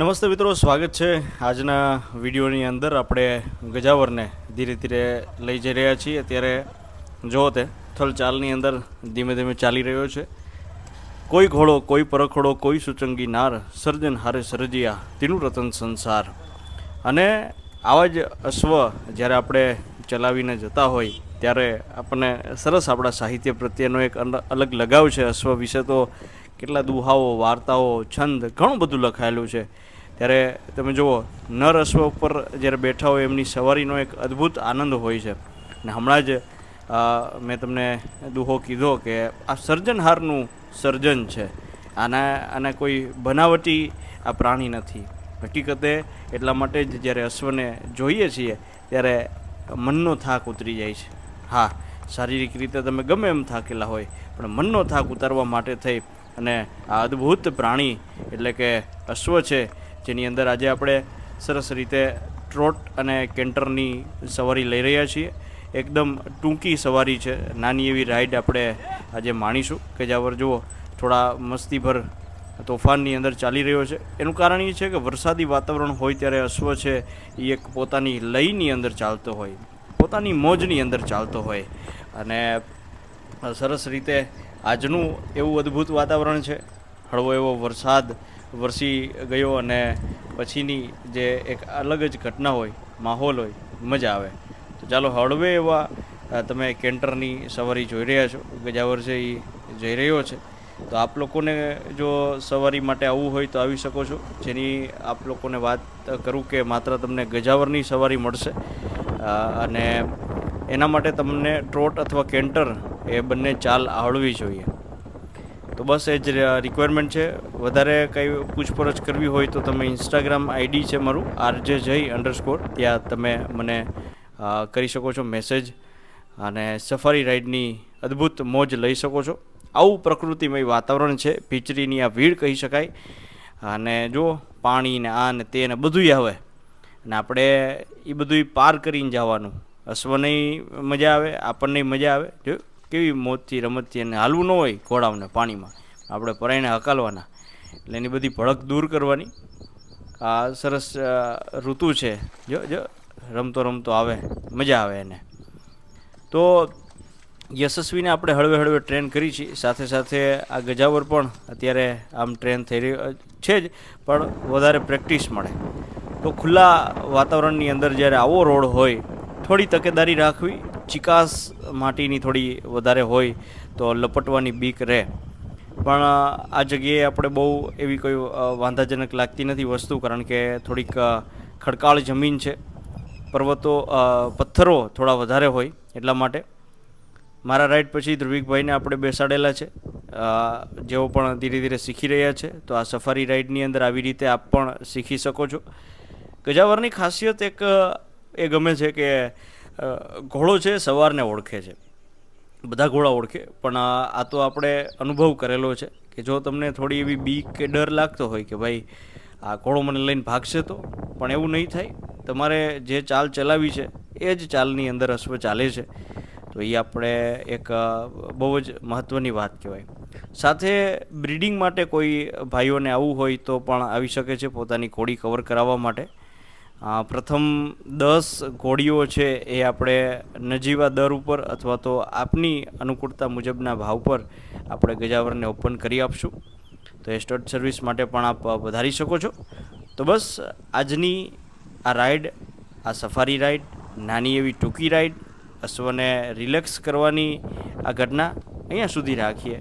નમસ્તે મિત્રો, સ્વાગત છે. આજના વિડીયોની અંદર આપણે ગજાવરને ધીરે ધીરે લઈ જઈ રહ્યા છીએ. અત્યારે જો તે, થલ ચાલની અંદર ધીમે ધીમે ચાલી રહ્યો છે. કોઈ ઘોડો, કોઈ પરખોડો, કોઈ સુચંગી નાર, સર્જન હારે સર્જિયા, તેનું રતન સંસાર. અને આવા જ અશ્વ જ્યારે આપણે ચલાવીને જતા હોય, ત્યારે આપણને સરસ આપણા સાહિત્ય પ્રત્યેનો એક અલગ લગાવ છે અશ્વ વિશે. તો કેટલા દુહાઓ, વાર્તાઓ, છંદ, ઘણું બધું લખાયેલું છે. ત્યારે તમે જુઓ, નર અશ્વ ઉપર જ્યારે બેઠા હોય એમની સવારીનો એક અદ્ભુત આનંદ હોય છે. અને હમણાં જ મેં તમને દુહો કીધો કે આ સર્જનહારનું સર્જન છે. આના આના કોઈ બનાવટી આ પ્રાણી નથી. હકીકતે એટલા માટે જ જ્યારે અશ્વને જોઈએ છીએ, ત્યારે મનનો થાક ઉતરી જાય છે. હા, શારીરિક રીતે તમે ગમે એમ થાકેલા હોય, પણ મનનો થાક ઉતારવા માટે થઈ અને આ અદ્ભુત પ્રાણી એટલે કે અશ્વ છે, જેની અંદર આજે આપણે સરસ રીતે ટ્રોટ અને કેન્ટરની સવારી લઈ રહ્યા છીએ. એકદમ ટૂંકી સવારી છે, નાની એવી રાઈડ આપણે આજે માણીશું. કે જ્યાં જુઓ, થોડા મસ્તીભર તોફાનની અંદર ચાલી રહ્યો છે. એનું કારણ એ છે કે વરસાદી વાતાવરણ હોય ત્યારે અશ્વ છે, એ એક પોતાની લયની અંદર ચાલતો હોય, પોતાની મોજની અંદર ચાલતો હોય. અને સરસ રીતે આજનું એવું અદ્ભુત વાતાવરણ છે. હળવો એવો વરસાદ વરસી ગયો અને પછીની જે એક અલગ જ ઘટના હોય, માહોલ હોય, મજા આવે. તો ચાલો હળવે એવા તમે કેન્ટરની સવારી જોઈ રહ્યા છો. ગજાવર છે એ જઈ રહ્યો છે. તો આપ લોકોને જો સવારી માટે આવવું હોય તો આવી શકો છો. જેની આપ લોકોને વાત કરું કે માત્ર તમને ગજાવરની સવારી મળશે. અને એના માટે તમને ટ્રોટ અથવા કેન્ટર એ બંને ચાલ આવડવી જોઈએ. તો બસ એ જ રિક્વાયરમેન્ટ છે. વધારે કંઈ પૂછપરછ કરવી હોય તો તમે ઇન્સ્ટાગ્રામ આઈડી છે મારું આરજે જય અંડરસ્કોર ત્યાં તમે મને કરી શકો છો મેસેજ અને સફારી રાઈડની અદ્ભુત મોજ લઈ શકો છો. આવું પ્રકૃતિમય વાતાવરણ છે. ભીચરીની આ ભીડ કહી શકાય. અને જો પાણી ને આ ને તે ને બધુંય આવે અને આપણે એ બધું પાર કરીને જવાનું અશ્વને મજા આવે, આપણને મજા આવે. જો કેવી મોજથી રમતથી એને હાલવું ન હોય ઘોડાઓને પાણીમાં. આપણે પરાઈને હકાલવાના. એટલે એની બધી ભડક દૂર કરવાની. આ સરસ ઋતુ છે. જો જો, રમતો રમતો આવે, મજા આવે એને. તો યશસ્વીને આપણે હળવે હળવે ટ્રેન કરી છે સાથે સાથે આ ગજાવર પણ અત્યારે આમ ટ્રેન થઈ રહી છે જ, પણ વધારે પ્રેક્ટિસ મળે. તો ખુલ્લા વાતાવરણની અંદર જ્યારે આવો રોડ હોય થોડી તકેદારી રાખવી, ચિકાસ માટીની થોડી વધારે હોય તો લપટવાની બીક રહે. પણ આ જગ્યાએ આપણે બહુ એવી કોઈ વાંધાજનક લાગતી નથી વસ્તુ, કારણ કે થોડીક ખડકાળ જમીન છે. પર્વતો પથ્થરો થોડા વધારે હોય એટલા માટે. મારા રાઈડ પછી ધ્રુવિકભાઈને આપણે બેસાડેલા છે. જેઓ પણ ધીરે ધીરે શીખી રહ્યા છે, તો આ સફારી રાઈડની અંદર આવી રીતે આપ પણ શીખી શકો છો. ગજાવરની ખાસિયત એક એ ગમે છે કે ઘોડો છે, સવારને ઓળખે છે. બધા ઘોડા ઓળખે, પણ આ તો આપણે અનુભવ કરેલો છે કે જો તમને થોડી એવી બીક કે ડર લાગતો હોય કે ભાઈ, આ ઘોડો મને લઈને ભાગશે તો? પણ એવું નહીં થાય. તમારે જે ચાલ ચલાવી છે, એ જ ચાલની અંદર અશ્વ ચાલે છે. તો એ આપણે એક બહુ જ મહત્ત્વની વાત કહેવાય. સાથે બ્રીડિંગ માટે કોઈ ભાઈઓને આવવું હોય તો પણ આવી શકે છે પોતાની ઘોડી કવર કરાવવા માટે. પ્રથમ દસ ઘોડીઓ છે એ આપણે નજીવા દર ઉપર અથવા તો આપની અનુકૂળતા મુજબના ભાવ પર આપણે ગજાવરને ઓપન કરી આપશું. તો એ સ્ટડ સર્વિસ માટે પણ આપ વધારી શકો છો. તો બસ આજની આ રાઈડ, આ સફારી રાઈડ, નાની એવી ટૂંકી રાઈડ અશ્વને રિલેક્સ કરવાની આ ઘટના અહીંયા સુધી રાખીએ.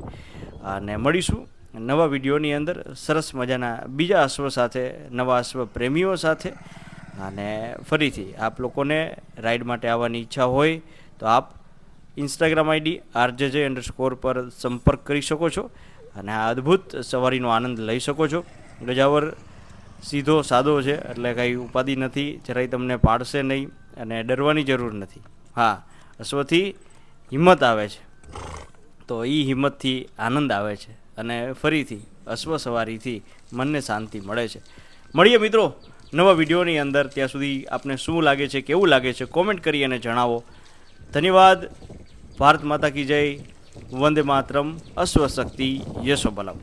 અને મળીશું નવા વિડીયોની અંદર. સરસ મજાના બીજા અશ્વ સાથે, નવા અશ્વ પ્રેમીઓ સાથે. અને ફરીથી આપ લોકોને રાઈડ માટે આવવાની ઈચ્છા હોય તો આપ ઇન્સ્ટાગ્રામ આઈડી આરજેજે અંડરસ્કોર પર સંપર્ક કરી શકો છો અને આ અદ્ભુત સવારીનો આનંદ લઈ શકો છો. ગજાવર સીધો સાદો છે, એટલે કાંઈ ઉપાધિ નથી, જરાય તમને પાડશે નહીં અને ડરવાની જરૂર નથી. હા, અશ્વથી હિંમત આવે છે. તો એ હિંમતથી આનંદ આવે છે અને ફરીથી અશ્વ સવારીથી મનને શાંતિ મળે છે. મળીએ મિત્રો. નવા વિડીયોની અંદર ત્યાં સુધી આપને શું લાગે છે, કેવું લાગે છે કોમેન્ટ કરી અને જણાવો. ધન્યવાદ. ભારત માતા કી જય. વંદે માતરમ. અશ્વ શક્તિ યશો બલમ